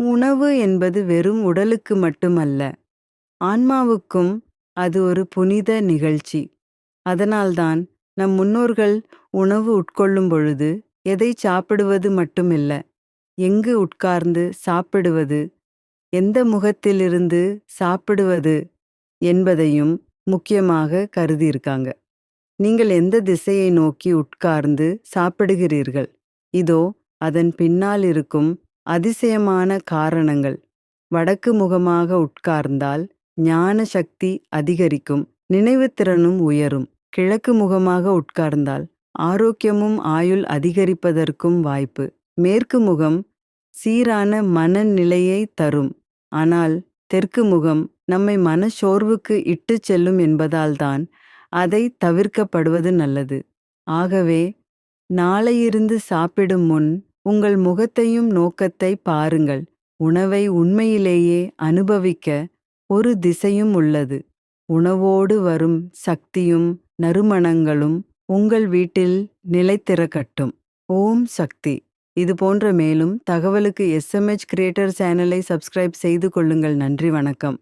உணவு என்பது வெறும் உடலுக்கு மட்டுமல்ல ஆன்மாவுக்கும் அது ஒரு புனித நிகழ்ச்சி. அதனால்தான் நம் முன்னோர்கள் உணவு உட்கொள்ளும் பொழுது எதை சாப்பிடுவது மட்டுமில்ல எங்கு உட்கார்ந்து சாப்பிடுவது எந்த முகத்திலிருந்து சாப்பிடுவது என்பதையும் முக்கியமாக கருதியிருக்காங்க. நீங்கள் எந்த திசையை நோக்கி உட்கார்ந்து சாப்பிடுகிறீர்கள்? இதோ அதன் பின்னால் இருக்கும் அதிசயமான காரணங்கள். வடக்கு முகமாக உட்கார்ந்தால் ஞான சக்தி அதிகரிக்கும் நினைவுத்திறனும் உயரும். கிழக்கு முகமாக உட்கார்ந்தால் ஆரோக்கியமும் ஆயுள் அதிகரிப்பதற்கும் வாய்ப்பு. மேற்கு முகம் சீரான மனநிலையை தரும். ஆனால் தெற்கு முகம் நம்மை மனச்சோர்வுக்கு இட்டுச் செல்லும் என்பதால்தான் அதை தவிர்க்கப்படுவது நல்லது. ஆகவே நாளையிருந்து சாப்பிடும் முன் உங்கள் முகத்தையும் நோக்கத்தை பாருங்கள். உணவை உண்மையிலேயே அனுபவிக்க ஒரு திசையும் உள்ளது. உணவோடு வரும் சக்தியும் நறுமணங்களும் உங்கள் வீட்டில் நிலைத்திறக்கட்டும். ஓம் சக்தி. இது போன்ற மேலும் தகவலுக்கு எஸ்எம்ஹெச் கிரியேட்டர் சேனலை சப்ஸ்கிரைப் செய்து கொள்ளுங்கள். நன்றி வணக்கம்.